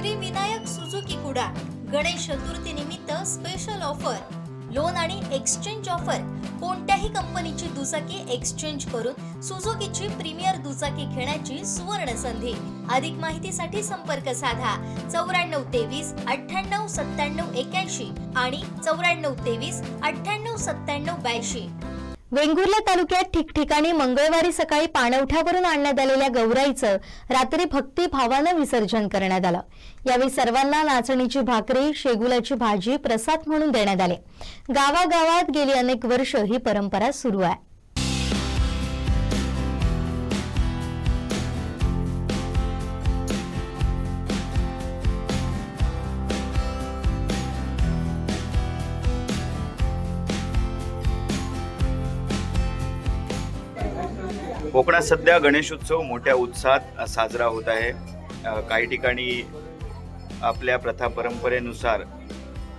Shri Vinayak Suzuki कुडा गणेश चतुर्थी निमित्त special offer loan आणि exchange offer कोणत्याही कंपनीची दुचाकी एक्सचेंज करून सुझुकीची प्रीमियर दुचाकी घेण्याची सुवर्ण संधी. अधिक माहितीसाठी संपर्क साधा. चौऱ्याण्णव तेवीस अठ्ठ्याण्णव सत्त्याण्णव एक्याऐंशी आणि चौऱ्याण्णव तेवीस अठ्ठ्याण्णव सत्त्याण्णव ब्याऐंशी. वेंगुर्ला तालुक्यात ठिकठिकाणी मंगळवारी सकाळी पाणवठ्यावरून आणण्यात आलेल्या गौराईचं रात्री भक्तिभावानं विसर्जन करण्यात आलं. यावेळी सर्वांना नाचणीची भाकरी शेगुलाची भाजी प्रसाद म्हणून देण्यात आले. गावागावात गेली अनेक वर्ष ही परंपरा सुरू आहे. कोकणात सध्या गणेशोत्सव मोठ्या उत्साहात साजरा होत आहे. काही ठिकाणी आपल्या प्रथा परंपरेनुसार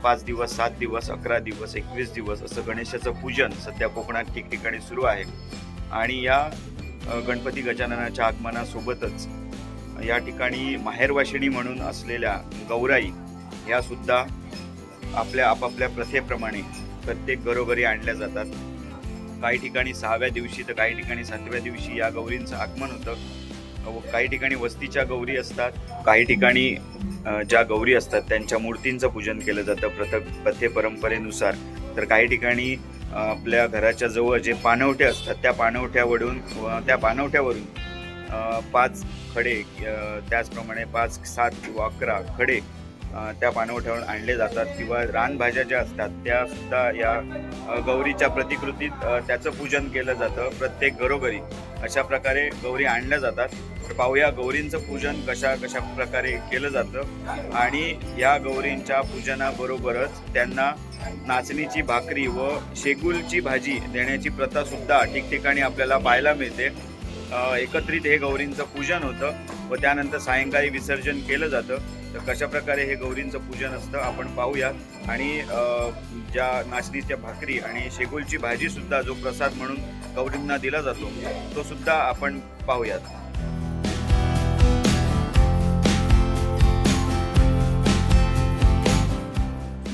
पाच दिवस सात दिवस अकरा दिवस एकवीस दिवस असं गणेशाचं पूजन सध्या कोकणात ठिकठिकाणी सुरू आहे. आणि या गणपती गजाननाच्या आगमनासोबतच या ठिकाणी माहेरवाशिणी म्हणून असलेल्या गौराई ह्यासुद्धा सुद्धा आपल्या आपापल्या प्रथेप्रमाणे प्रत्येक घरोघरी आणल्या जातात. काही ठिकाणी सहाव्या दिवशी तर काही ठिकाणी सातव्या दिवशी या गौरींचं आगमन होतं. व काही ठिकाणी वस्तीच्या गौरी असतात काही ठिकाणी ज्या गौरी असतात त्यांच्या मूर्तींचं पूजन केलं जातं प्रथक प्रथे परंपरेनुसार. तर काही ठिकाणी आपल्या घराच्या जवळ जे पाणवठे असतात त्या पाणवठ्यावरून त्या पाणवठ्यावरून पाच खडे त्याचप्रमाणे पाच सात किंवा अकरा खडे त्या पाणवठ्यावर आणले जातात किंवा रानभाज्या ज्या असतात त्या सुद्धा या गौरीच्या प्रतिकृतीत त्याचं पूजन केलं जातं. प्रत्येक घरोघरी अशा प्रकारे गौरी आणल्या जातात. तर पाहूया गौरींचं पूजन कशा कशा प्रकारे केलं जातं. आणि या गौरींच्या पूजनाबरोबरच त्यांना नाचणीची भाकरी व शेगुलची भाजी देण्याची प्रथा सुद्धा ठिकठिकाणी आपल्याला पाहायला मिळते. एकत्रित हे गौरींचं पूजन होतं व त्यानंतर सायंकाळी विसर्जन केलं जातं. तर कशा प्रकारे हे गौरींचं पूजन असतं आपण पाहूया. आणि ज्या नाचणीच्या भाकरी आणि शेगुलची भाजी सुद्धा जो प्रसाद म्हणून गौरींना दिला जातो तो सुद्धा आपण पाहूयात.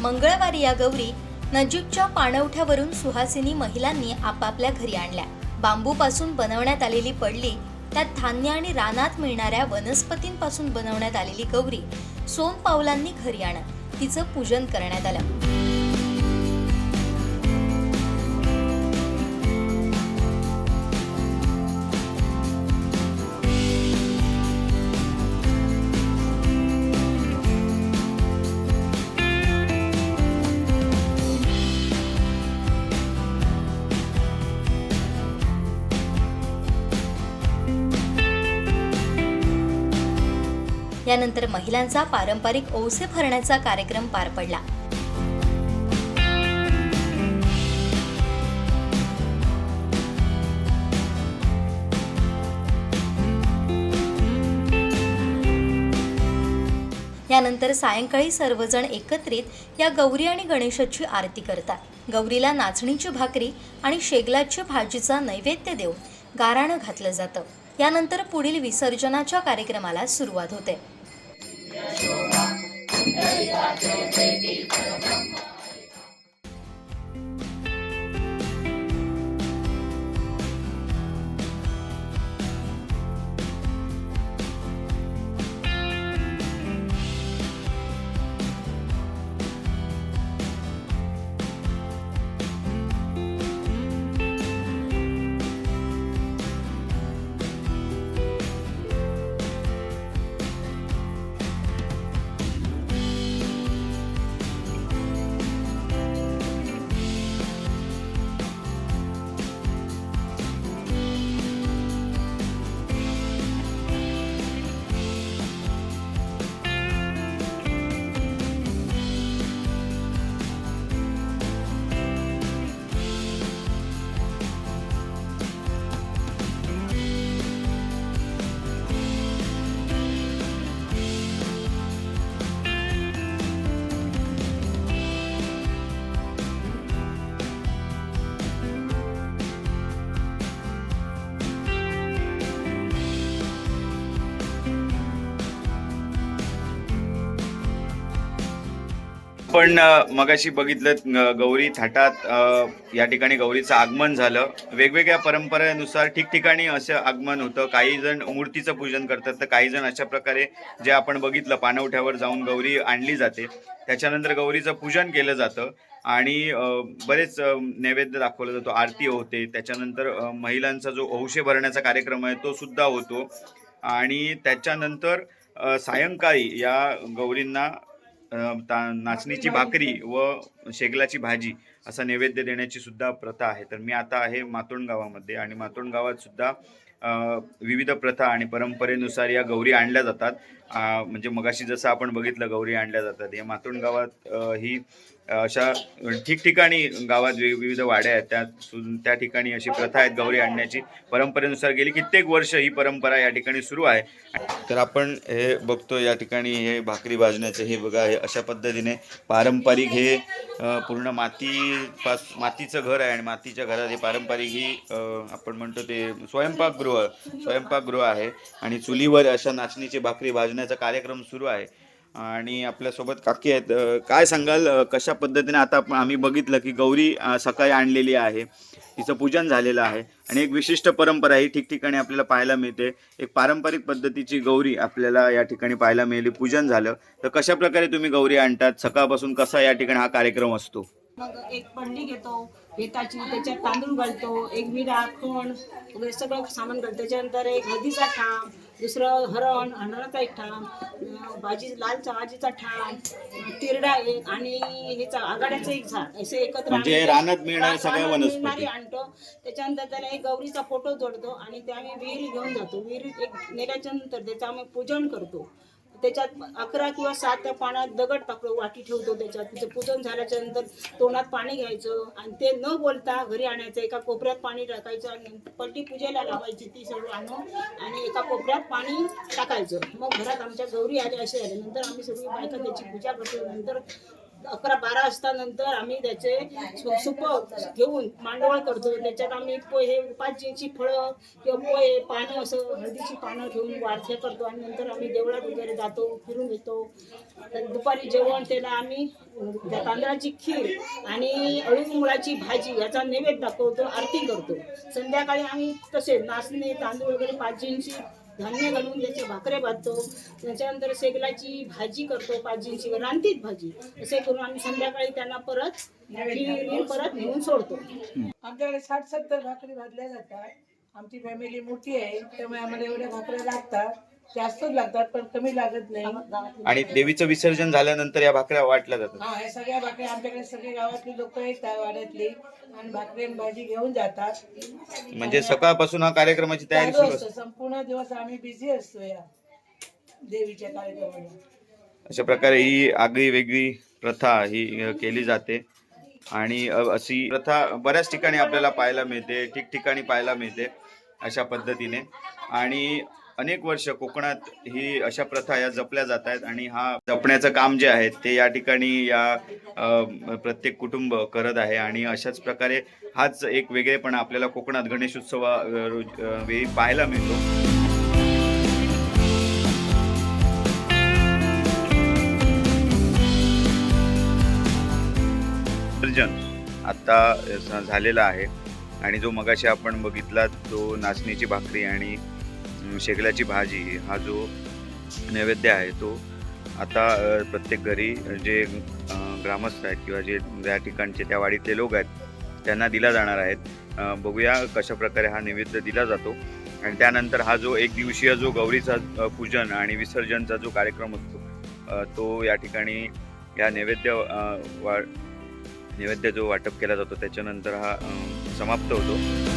मंगळवारी या गौरी नजीकच्या पाणवठ्यावरून सुहासिनी महिलांनी आपापल्या घरी आणल्या. बांबूपासून बनवण्यात आलेली पडली त्यात धान्य आणि रानात मिळणाऱ्या वनस्पतींपासून बनवण्यात आलेली गौरी सोन पावलांनी घरी आणत तिचं पूजन करण्यात आलं. यानंतर महिलांचा पारंपरिक ओसे भरण्याचा कार्यक्रम पार पडला. यानंतर सायंकाळी सर्वजण एकत्रित या गौरी आणि गणेशाची आरती करतात. गौरीला नाचणीची भाकरी आणि शेगलाची भाजीचा नैवेद्य देऊन गाराणं घातलं जातं. यानंतर पुढील विसर्जनाच्या कार्यक्रमाला सुरुवात होते. Yeshua, Deva Deva Deva Brahma. आपण मगाशी बघितलं गौरी थाटात या ठिकाणी गौरीचं आगमन झालं. वेगवेगळ्या परंपरेनुसार ठिकठिकाणी असं आगमन होतं. काही जण मूर्तीचं पूजन करतात तर काही जण अशा प्रकारे जे आपण बघितलं पाणवठ्यावर जाऊन गौरी आणली जाते. त्याच्यानंतर गौरीचं पूजन केलं जातं आणि बरेच नैवेद्य दाखवला जातो. आरती होते. त्याच्यानंतर महिलांचा जो औषे भरण्याचा कार्यक्रम आहे तो सुद्धा होतो. आणि त्याच्यानंतर सायंकाळी या गौरींना ता- नाचणीची भाकरी व शेगलाची भाजी असा नैवेद्य देण्याची सुद्धा प्रथा आहे. तर मी आता आहे मातोंड गावामध्ये आणि मातोंड गावात सुद्धा विविध प्रथा आणि परंपरेनुसार या गौरी आणल्या जातात. म्हणजे मगाशी जसं आपण बघितलं गौरी आणल्या जातात. या मातोंड गावात ही अशा ठिकठिकाणी गावात विविध वाड्या आहेत. त्या त्या ठिकाणी अशी प्रथा आहेत गौरी आणण्याची. परंपरेनुसार गेली कित्येक वर्ष ही परंपरा या ठिकाणी सुरू आहे. तर आपण हे बघतो या ठिकाणी हे भाकरी भाजण्याचं हे बघा हे अशा पद्धतीने पारंपरिक हे पूर्ण माती पास मातीचं घर आहे आणि मातीच्या घरात हे पारंपरिक ही आपण म्हणतो ते स्वयंपाकगृह स्वयंपाकगृह आहे. आणि चुलीवर अशा नाचणीची भाकरी भाजण्याचा कार्यक्रम सुरू आहे. आणि आपल्यासोबत काकी आहेत. काय सांगाल? कशा पद्धतीने आता आम्ही बघितलं की गौरी सकाळी आणलेली आहे. तिचं पूजन झालेलं आहे. आणि एक विशिष्ट परंपरा ही ठिकठिकाणी आपल्याला पाहायला मिळते. एक पारंपरिक पद्धतीची गौरी आपल्याला या ठिकाणी पाहायला मिळाली. पूजन झालं. तर कशा प्रकारे तुम्ही गौरी आणतात? सकाळपासून कसा या ठिकाणी हा कार्यक्रम असतो? मग एक पडली घेतो बेताची त्याच्यात तांदूळ घालतो एक विडा खण वगैरे सगळं सामान घालतो. त्याच्यानंतर एक हळदीचा काम दुसरं हरण हरणाचा एक ठाम भाजी लाल भाजीचा ठाम तिरडा एक आणि ह्याचा आघाड्याचं एक झाड असे एकत्र म्हणजे रानात मिळणाऱ्या सगळ्या वनस्पती. मिळणारी आणतो. त्याच्यानंतर त्याला एक गौरीचा फोटो जोडतो आणि ते आम्ही विहीर घेऊन जातो. विहिरीत एक नेल्याच्या नंतर त्याचं आम्ही पूजन करतो. त्याच्यात अकरा किंवा सात पाण्यात दगड टाकलो वाटी ठेवतो त्याच्यात. तिचं पूजन झाल्याच्यानंतर तोंडात पाणी घ्यायचं आणि ते न बोलता घरी आणायचं. एका कोपऱ्यात पाणी टाकायचं आणि पलटी पूजेला लावायची ती सगळं आणून आणि एका कोपऱ्यात पाणी टाकायचं. मग घरात आमच्या गौरी आल्या असे आले नंतर आम्ही सगळी बायका त्याची पूजा करतो. नंतर अकरा बारा वाजता नंतर आम्ही त्याचे सु- सुप घेऊन मांडवळ करतो. त्याच्यात आम्ही पोहे पाचीची फळं किंवा पोहे पानं असं हळदीची पानं घेऊन वारथे करतो. आणि नंतर आम्ही देवळात वगैरे जातो फिरून येतो. तर दुपारी जेवण त्याला आम्ही तांदळाची खीर आणि अळू मुळाची भाजी याचा नैवेद्य दाखवतो आरती करतो. संध्याकाळी आम्ही तसे नाचणे तांदूळ वगैरे पाचजींची धान्य घालून त्याचे भाकरे भाजतो त्याच्यानंतर शेगलाची भाजी करतो पाचजींची रानटीत भाजी. असे करून आम्ही संध्याकाळी त्यांना परत परत नेऊन सोडतो. आमच्याकडे साठ सत्तर भाकरी भाजल्या जातात. आमची फॅमिली मोठी आहे त्यामुळे आम्हाला एवढ्या भाकऱ्या लागतात. जास्तच लागतात पण कमी लागत नाही. आणि देवीचं विसर्जन झाल्यानंतर या भाकऱ्या वाटल्या जातात. हा या सगळ्या भाकऱ्या आमच्याकडे सगळे गावातली लोक येतात वाड्यातली आणि भाकरी आणि भाजी घेऊन जातात. म्हणजे सकाळपासून हा कार्यक्रमाची तयारी चालू सुरू असतं असते. संपूर्ण दिवस आम्ही बिझी असतो या देवीच्या कार्यक्रमाला. अशा प्रकारे ही आगळी वेगळी प्रथा ही अ, केली जाते. आणि अशी प्रथा बऱ्याच ठिकाणी आपल्याला पाहायला मिळते ठिकठिकाणी पाहायला मिळते अशा पद्धतीने. आणि अनेक वर्ष कोकणात ही अशा प्रथा या जपल्या जात आहेत आणि हा जपण्याचं काम जे आहे ते या ठिकाणी या प्रत्येक कुटुंब करत आहे आणि अशाच प्रकारे हाच एक वेगळेपणा आपल्याला कोकणात गणेशोत्सवा वेळी पाहायला मिळतो. आयोजन आत्ता झालेलं झालेला आहे. आणि जो मगाशी आपण बघितला तो नाचणीची भाकरी आणि शेगल्याची भाजी हा जो नैवेद्य आहे तो आता प्रत्येक घरी जे ग्रामस्थ आहेत किंवा जे त्या ठिकाणचे त्या वाडीतले लोक आहेत त्यांना दिला जाणार आहेत बघूया कशा प्रकारे हा नैवेद्य दिला जातो. आणि त्यानंतर हा जो एक दिवसीय जो गौरीचा पूजन आणि विसर्जनचा जो कार्यक्रम असतो तो या ठिकाणी या नैवेद्य वा नैवेद्य जो वाटप केला जातो त्याच्यानंतर हा समाप्त होतो.